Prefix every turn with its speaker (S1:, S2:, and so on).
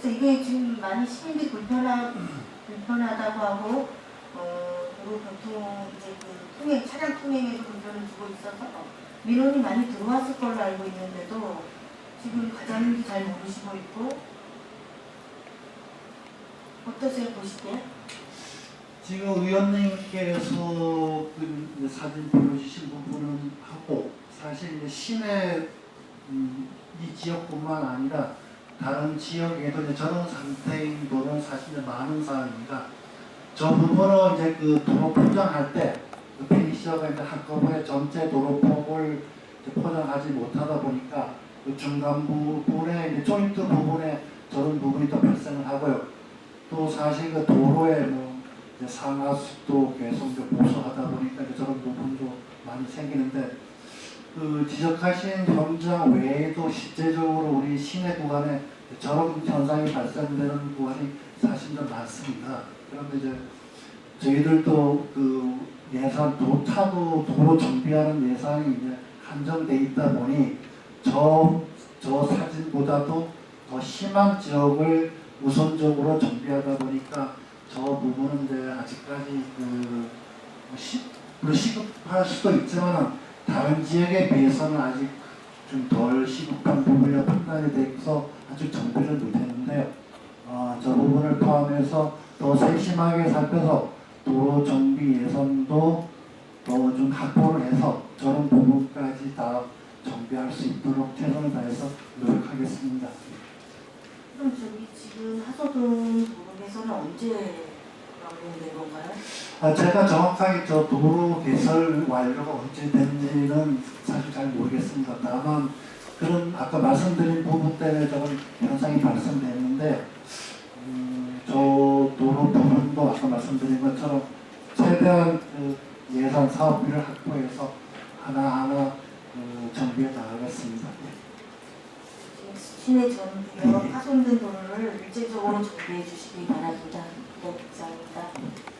S1: 그래서 이게 지금 많이 시민들이 불편하, 불편하다고 하고 어, 도로 교통 이제 그 통행 차량 통행에도 불편을 주고 있어서 민원이 많이 들어왔을 걸로 알고 있는데도 지금 과장님도 잘 모르시고 있고 어떠세요 보시기에?
S2: 지금 의원님께서 그 사진 보여주신 부분은 하고 사실 시내 음, 이 지역뿐만 아니라 다른 지역에도 이제 저런 상태인 도로는 사실 이제 많은 상황입니다. 저 부분은 이제 그 도로 포장할 때그 피니셔가 이제 한꺼번에 전체 도로폭을 포장하지 못하다 보니까 그 중간 부분에 이제 조인트 부분에 저런 부분이 또 발생을 하고요. 또 사실 그 도로에 뭐 상하수도 계속 보수하다 보니까 저런 부분도 많이 생기는데 그 지적하신 현장 외에도 실제적으로 우리 시내 구간에 저런 현상이 발생되는 구간이 사실 좀 많습니다. 그런데 이제 저희들도 그 예산 도 차도 도로 정비하는 예산이 이제 한정돼 있다 보니 저, 저 사진보다도 더 심한 지역을 우선적으로 정비하다 보니까 저 부분은 이제 아직까지 그 시, 물론 시급할 수도 있지만 다른 지역에 비해서는 아직 좀 덜 시급한 부분이라 판단이 돼서 아직 정비를 못했는데요. 어, 저 부분을 포함해서 더 세심하게 살펴서 도로 정비 예산도 더 좀 확보를 해서 저런 부분까지 다 정비할 수 있도록 최선을 다해서 노력하겠습니다.
S1: 그럼 저기 지금 하서동 도로 개선은 언제
S2: 아, 제가 정확하게 저 도로 개설 완료가 언제 된지는 사실 잘 모르겠습니다. 다만 그런 아까 말씀드린 부분 때문에 저런 현상이 발생됐는데 음, 저 도로 부분도 아까 말씀드린 것처럼 최대한 그 예산 사업비를 확보해서 하나하나 그 정비해 나가겠습니다.
S1: 특히 전 여러 파손된 돈을 일제적으로 정비해 주시기 바랍니다. 네, 감사합니다.